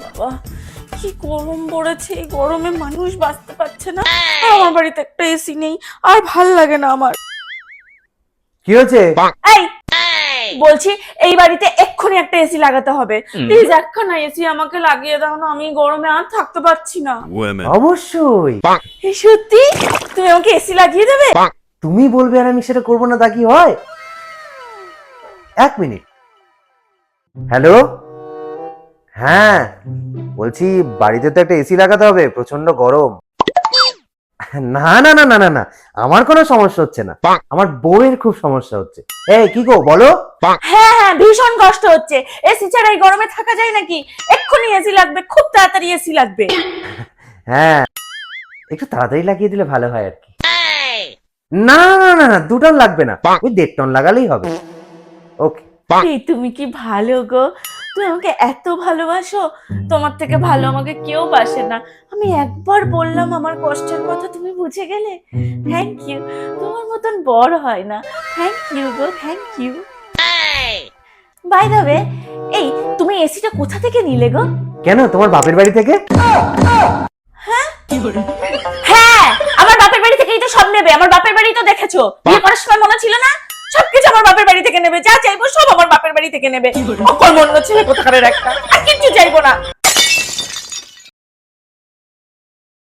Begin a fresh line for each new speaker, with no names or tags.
বাবা কি গরম পড়েছে এই গরমে মানুষ বাঁচতে পারছে না। আমার বাড়িতে একটা এসি নেই আর ভালো লাগে না আমার।
কি হয়েছে?
এই! বলছি এই বাড়িতে এক্ষুনি একটা এসি লাগাতে হবে। প্লিজ একখানা এসি আমাকে লাগিয়ে দাও না আমি গরমে আর থাকতে পারছি না।
অবশ্যই।
এই সত্যি? তুমি আমাকে এসি লাগিয়ে দেবে?
তুমি বলবে আর আমি সেটা করব না তা কি হয়? এক মিনিট। হ্যালো? হ্যাঁ বলছি বাড়িতে তো একটা এসি লাগাতে হবে প্রচণ্ড গরম। না না না না না না আমার কোনো সমস্যা হচ্ছে না। আমার বউয়ের খুব সমস্যা হচ্ছে। এই কি গো বলো?
হ্যাঁ হ্যাঁ ভীষণ কষ্ট হচ্ছে। এসি ছাড়া এই গরমে থাকা যায় নাকি? এক্ষুনি এসি লাগবে খুব তাড়াতাড়ি এসি লাগবে।
হ্যাঁ একটু তাড়াতাড়ি লাগিয়ে দিলে ভালো হয় আর কি। না না না না দু টন লাগবে না। ওই দেড় টন লাগালেই হবে। ওকে
তুমি কি ভালো গো? তুমি আমাকে এত ভালোবাসো? তোমার থেকে ভালো আমাকে কেউ বাসে না। আমি একবার বললাম আমার কষ্টের কথা তুমি বুঝে গেলে? থ্যাংক ইউ তোমার মতন বড় হয় না। Thank you go thank you by the way এই তুমি এসিটা কোথা থেকে নিলে গো?
কেন? তোমার বাপের বাড়ি থেকে?
হ্যাঁ? আমার বাপের বাড়ি থেকেই তো সব নেবে। আমার বাপের বাড়ি তো দেখেছ। বিয়ে করার সময় মনে ছিল না? সবকিছু আমার বাপের বাড়ি থেকে নেবে যা চাইব সব আমার বাপের বাড়ি থেকে নেবে। অকর্মণ্য ছেলে কোথাকারের একটা? আর কিচ্ছু চাইব না।